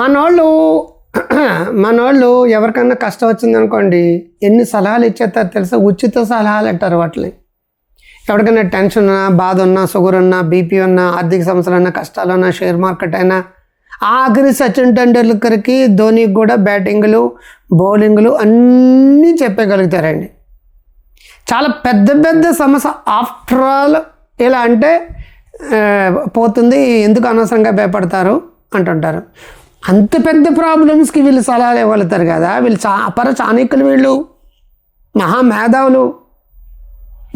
మనోళ్ళు మనోళ్ళు ఎవరికన్నా కష్టం వచ్చిందనుకోండి ఎన్ని సలహాలు ఇచ్చేస్తారు తెలుసా? ఉచిత సలహాలు అంటారు వాటిని. ఎవరికైనా టెన్షన్ ఉన్నా బాధ ఉన్నా షుగర్ ఉన్నా బీపీ ఉన్నా ఆర్థిక సమస్యలు ఉన్నా కష్టాలు ఉన్నా షేర్ మార్కెట్ అయినా ఆఖరి సచిన్ టెండూల్కర్కి ధోనికి కూడా బ్యాటింగ్లు బౌలింగ్లు అన్నీ చెప్పగలుగుతారండి. చాలా పెద్ద పెద్ద సమస్య. ఆఫ్టర్ ఆల్ ఎలా అంటే పోతుంది ఎందుకు అనవసరంగా భయపడతారు అంటుంటారు. అంత పెద్ద ప్రాబ్లమ్స్కి వీళ్ళు సలహాలు ఇవ్వగలుగుతారు కదా? వీళ్ళు చా అపర చాణక్యులు వీళ్ళు మహా మేధావులు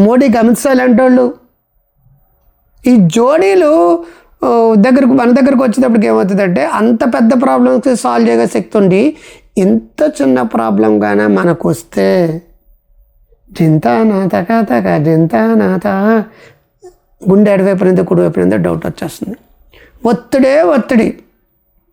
మోడీకి అమిత్ లాంటి వాళ్ళు ఈ జోడీలు దగ్గరకు మన దగ్గరకు వచ్చేటప్పటికి ఏమవుతుందంటే అంత పెద్ద ప్రాబ్లమ్స్ సాల్వ్ చేయగల శక్తి ఉండి ఇంత చిన్న ప్రాబ్లం కానీ మనకు వస్తే జింతా నాత కాతక జింతా నాత గుండె ఎడవైపు నుండి నుండి డౌట్ వచ్చేస్తుంది. ఒత్తిడే ఒత్తిడి.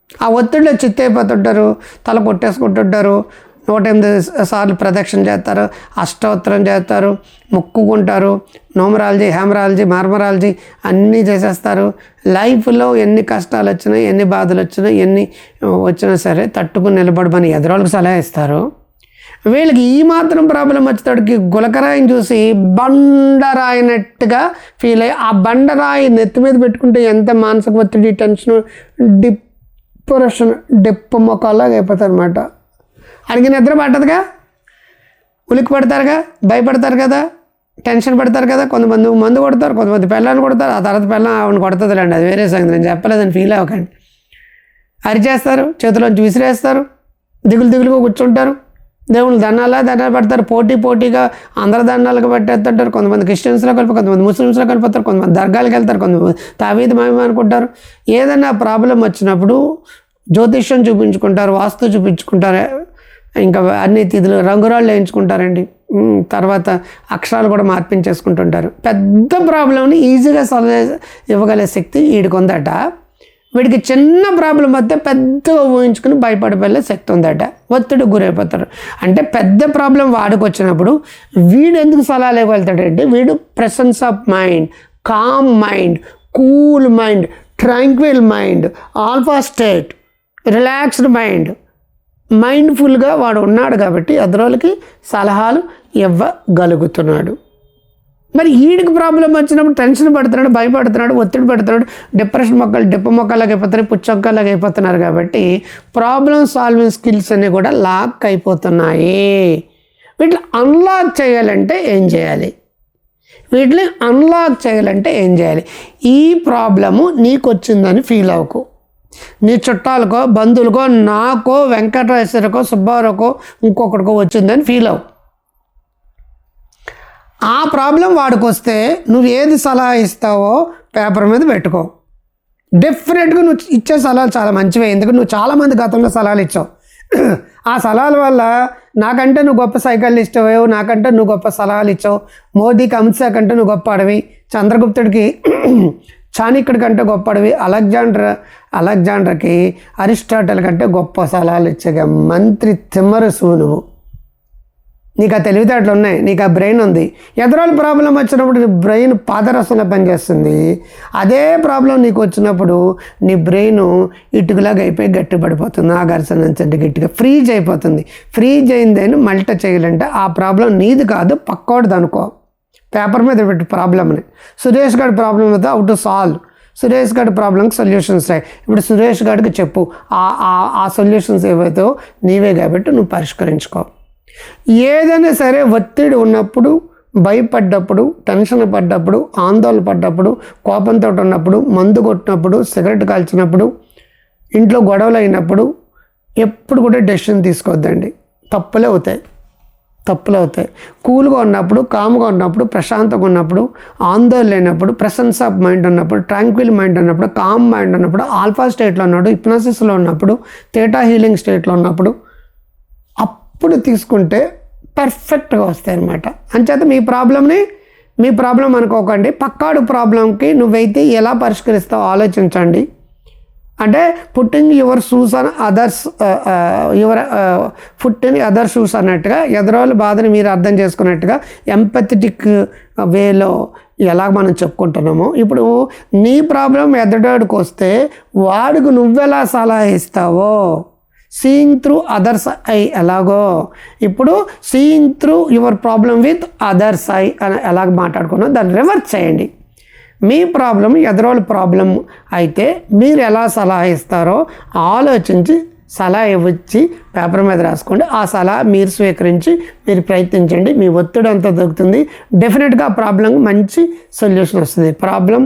ఆ ఒత్తిడిలో చిత్తైపోతుంటారు తల కొట్టేసుకుంటుంటారు నూట ఎనిమిది సార్లు ప్రదక్షిణ చేస్తారు అష్టోత్తరం చేస్తారు మొక్కుకుంటారు నోమరాలజీ హేమరాలజీ మార్మరాలజీ అన్నీ చేసేస్తారు. లైఫ్లో ఎన్ని కష్టాలు వచ్చినా ఎన్ని బాధలు వచ్చినా ఎన్ని వచ్చినా సరే తట్టుకుని నిలబడమని ఎదురోళ్ళకి సలహా ఇస్తారు. వీళ్ళకి ఈ మాత్రం ప్రాబ్లం వచ్చేటడికి గులకరాయిని చూసి బండరాయినట్టుగా ఫీల్ అయ్యి ఆ బండరాయి నెత్తి మీద పెట్టుకుంటే ఎంత మానసిక ఒత్తిడి టెన్షన్ డిప్రెషన్ డిప్ప మొక్కలాగా అయిపోతారు అనమాట ఆయనకి నిద్ర పట్టదుగా? ఉలిక్కి పడతారుగా? భయపడతారు కదా? టెన్షన్ పడతారు కదా? కొంతమంది మందు కొడతారు కొంతమంది పిల్లల్ని కొడతారు ఆ తర్వాత పిల్లలు ఆవిడ కొడుతుందిలేండి అది వేరే సంగతి నేను చెప్పలేదని ఫీల్ అవ్వకండి. అరిచేస్తారు చేతిలోంచి విసిరేస్తారు దిగులు దిగులుగా కూర్చుంటారు. దేవుళ్ళు దండాలా దండాలు పడతారు. పోటీ పోటీగా అందరు దండాలకు పెట్టేస్తుంటారు. కొంతమంది క్రిస్టియన్స్లో కలిపి కొంతమంది ముస్లిమ్స్లో కలిపోతారు కొంతమంది దర్గాలకు వెళ్తారు. కొంతమంది తావీది మేము అనుకుంటారు. ఏదైనా ప్రాబ్లం వచ్చినప్పుడు జ్యోతిష్యం చూపించుకుంటారు వాస్తు చూపించుకుంటారు. ఇంకా అన్ని తిథులు రంగురాళ్ళు వేయించుకుంటారండి. తర్వాత అక్షరాలు కూడా మార్పించేసుకుంటుంటారు. పెద్ద ప్రాబ్లంని ఈజీగా సాల్వ్ చేసి ఇవ్వగల శక్తి వీడికి ఉందట. వీడికి చిన్న ప్రాబ్లం వస్తే పెద్దగా ఊహించుకుని భయపడిపోయే శక్తి ఉందట. ఒత్తిడి గురైపోతారు. అంటే పెద్ద ప్రాబ్లం వాడికి వచ్చినప్పుడు వీడు ఎందుకు సలహాలు ఇవ్వగలుగుతాడంటే వీడు presence of mind calm mind cool mind tranquil mind alpha state relaxed mind మైండ్ఫుల్గా వాడు ఉన్నాడు కాబట్టి ఎదురోళ్ళకి సలహాలు ఇవ్వగలుగుతున్నాడు. మరి ఈడికి ప్రాబ్లం వచ్చినప్పుడు టెన్షన్ పడుతున్నాడు భయపడుతున్నాడు ఒత్తిడి పడుతున్నాడు డిప్రెషన్ మొక్కలు డిప్ప మొక్కలాగా అయిపోతున్నాయి పుచ్చొక్కలాగా అయిపోతున్నారు కాబట్టి ప్రాబ్లం సాల్వింగ్ స్కిల్స్ అన్నీ కూడా లాక్ అయిపోతున్నాయి. వీటిని అన్లాక్ చేయాలంటే ఏం చేయాలి? వీటిని అన్లాక్ చేయాలంటే ఏం చేయాలి? ఈ ప్రాబ్లము నీకు వచ్చిందని ఫీల్ అవ్వకు. నీ చుట్టాలకో బంధువులకో నాకో వెంకటేశ్వరకో సుబ్బారావుకో ఇంకొకటికో వచ్చిందని ఫీల్ అవ్వు. ఆ ప్రాబ్లం వాడికొస్తే నువ్వు ఏది సలహా ఇస్తావో పేపర్ మీద పెట్టుకో. డెఫినెట్గా నువ్వు ఇచ్చే సలహాలు చాలా మంచివే. ఎందుకంటే నువ్వు చాలామంది గతంలో సలహాలు ఇచ్చావు. ఆ సలహాల వల్ల నాకంటే నువ్వు గొప్ప సైకాలజిస్ట్ అయ్యావు నాకంటే నువ్వు గొప్ప సలహాలు ఇచ్చావు. మోదీకి అమిత్ కంటే నువ్వు గొప్ప అడవి చంద్రగుప్తుడికి చాణిక్యుడి కంటే గొప్ప అడవి అలెగ్జాండర్ అలెగ్జాండర్కి అరిస్టాటల్ కంటే గొప్ప సలహాలు ఇచ్చే మంత్రి తిమ్మరసు నువ్వు. నీకు ఆ తెలివితేటలు ఉన్నాయి నీకు ఆ బ్రెయిన్ ఉంది. ఎదురాల ప్రాబ్లం వచ్చినప్పుడు నీ బ్రెయిన్ పాదరసంగా పనిచేస్తుంది. అదే ప్రాబ్లం నీకు వచ్చినప్పుడు నీ బ్రెయిన్ ఇటుకలాగా అయిపోయి గట్టి పడిపోతుంది ఆ ఘర్షణ నుంచి గట్టిగా ఫ్రీజ్ అయిపోతుంది. ఫ్రీజ్ అయిందని మల్ట చేయాలంటే ఆ ప్రాబ్లం నీది కాదు పక్కోడిది అనుకో. పేపర్ మీద పెట్టి ప్రాబ్లమ్ని సురేష్ గారి ప్రాబ్లం అయితే అవుట్ టు సాల్వ్ సురేష్ గారి ప్రాబ్లంకి సొల్యూషన్స్ రాయి. ఇప్పుడు సురేష్ గారికి చెప్పు ఆ ఆ- ఆ సొల్యూషన్స్ ఏవైతే నీవే కాబట్టి నువ్వు పరిష్కరించుకో. ఏదైనా సరే ఒత్తిడి ఉన్నప్పుడు భయపడ్డప్పుడు టెన్షన్ పడ్డప్పుడు ఆందోళన పడ్డప్పుడు కోపంతో ఉన్నప్పుడు మందు కొట్టినప్పుడు సిగరెట్ కాల్చినప్పుడు ఇంట్లో గొడవలు అయినప్పుడు ఎప్పుడు కూడా డెసిషన్ తీసుకోవద్దండి. తప్పులే అవుతాయి. తప్పులు అవుతాయి. కూల్గా ఉన్నప్పుడు కామ్గా ఉన్నప్పుడు ప్రశాంతంగా ఉన్నప్పుడు ఆందోళన లేనప్పుడు ప్రెసెన్స్ ఆఫ్ మైండ్ ఉన్నప్పుడు ట్రాంక్విల్ మైండ్ ఉన్నప్పుడు కామ్ మైండ్ ఉన్నప్పుడు ఆల్ఫా స్టేట్లో ఉన్నప్పుడు హిప్నాసిస్లో ఉన్నప్పుడు థేటా హీలింగ్ స్టేట్లో ఉన్నప్పుడు అప్పుడు తీసుకుంటే పర్ఫెక్ట్గా వస్తాయి అన్నమాట అంచేత మీ ప్రాబ్లమ్ని మీ ప్రాబ్లం అనుకోకండి. పక్కాడు ప్రాబ్లంకి నువ్వైతే ఎలా పరిష్కరిస్తావో ఆలోచించండి. అంటే putting your shoes on others your putting other shoes అన్నట్టుగా ఎదరోళ్ళ బాధని మీరు అర్థం చేసుకున్నట్టుగా ఎంపథెటిక్ వేలో ఎలా మనం చెప్పుకుంటున్నామో. ఇప్పుడు నీ ప్రాబ్లం ఎదడాడికి వస్తే వాడికి నువ్వెలా సలహా ఇస్తావో? సీయింగ్ త్రూ అదర్స్ ఐ ఎలాగో? ఇప్పుడు seeing through your problem with others eye అని ఎలాగ మాట్లాడుకున్నా? దాన్ని రివర్స్ చేయండి. మీ ప్రాబ్లం ఎదరోళ్ళ ప్రాబ్లం అయితే మీరు ఎలా సలహా ఇస్తారో ఆలోచించి సలహా ఇవ్వచ్చి పేపర్ మీద రాసుకోండి. ఆ సలహా మీరు స్వీకరించి మీరు ప్రయత్నించండి. మీ ఒత్తిడి అంతా దొరుకుతుంది డెఫినెట్గా ఆ ప్రాబ్లంకి మంచి సొల్యూషన్ వస్తుంది. ప్రాబ్లం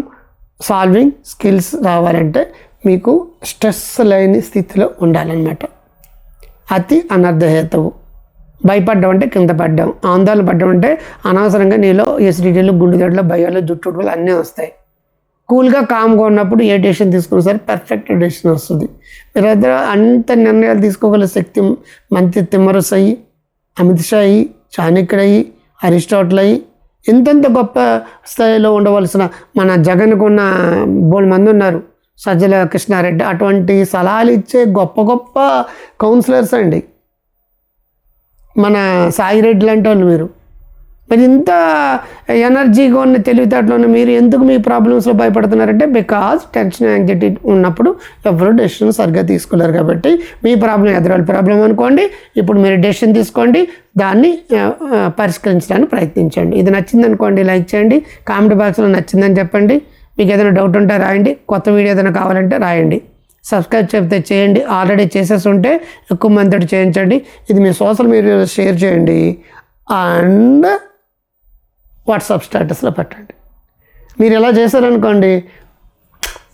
సాల్వింగ్ స్కిల్స్ రావాలంటే మీకు స్ట్రెస్ లేని స్థితిలో ఉండాలన్నమాట. అతి అనర్ధహేతువు. భయపడ్డం అంటే కింద పడ్డాం ఆందోళన పడ్డం అంటే అనవసరంగా నీలో ఎసిడిటీలు గుండెగడ్డలు భయాలు జుట్టుడులు అన్నీ వస్తాయి. కూల్గా కామ్గా ఉన్నప్పుడు ఏ డెసిషన్ తీసుకున్న సరే పర్ఫెక్ట్ డెసిషన్ వస్తుంది. మీరు దగ్గర అంత నిర్ణయాలు తీసుకోగల శక్తి మంత్రి తిమ్మరస్ అయ్యి అమిత్ షా అయ్యి చాణక్యుడు అయ్యి అరిస్టాటిల్ అయ్యి ఇంతంత గొప్ప స్థాయిలో ఉండవలసిన మన జగన్కున్న బోల్ మంది ఉన్నారు. సజ్జల కృష్ణారెడ్డి అటువంటి సలహాలు ఇచ్చే గొప్ప గొప్ప కౌన్సిలర్స్ అండి. మన సాయిరెడ్డి లాంటి వాళ్ళు మీరు. మరి ఇంత ఎనర్జీగా ఉన్న తెలివితేటలో ఉన్న మీరు ఎందుకు మీ ప్రాబ్లమ్స్లో భయపడుతున్నారంటే బికాజ్ టెన్షన్ యాంగ్జైటీ ఉన్నప్పుడు ఎవరు డెసిషన్ సరిగ్గా తీసుకోలేరు కాబట్టి మీ ప్రాబ్లం ఎదురాలి ప్రాబ్లం అనుకోండి ఇప్పుడు మీరు డెసిషన్ తీసుకోండి దాన్ని పరిష్కరించడానికి ప్రయత్నించండి. ఇది నచ్చింది అనుకోండి లైక్ చేయండి కామెంట్ బాక్స్లో నచ్చిందని చెప్పండి. మీకు ఏదైనా డౌట్ ఉంటే రాయండి. కొత్త వీడియో ఏదైనా కావాలంటే రాయండి. సబ్స్క్రైబ్ చెప్తే చేయండి. ఆల్రెడీ చేసేసి ఉంటే ఎక్కువ మందితో చేయించండి. ఇది మీ సోషల్ మీడియాలో షేర్ చేయండి. అండ్ వాట్సాప్ స్టేటస్లో పెట్టండి. మీరు ఎలా చేశారనుకోండి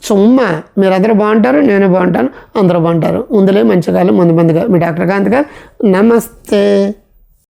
సుమ్మా మీరందరూ బాగుంటారు నేను బాగుంటాను అందరూ బాగుంటారు. ముందులే మంచిగా ముందు ముందుగా మీ డాక్టర్ కాంతిగా నమస్తే.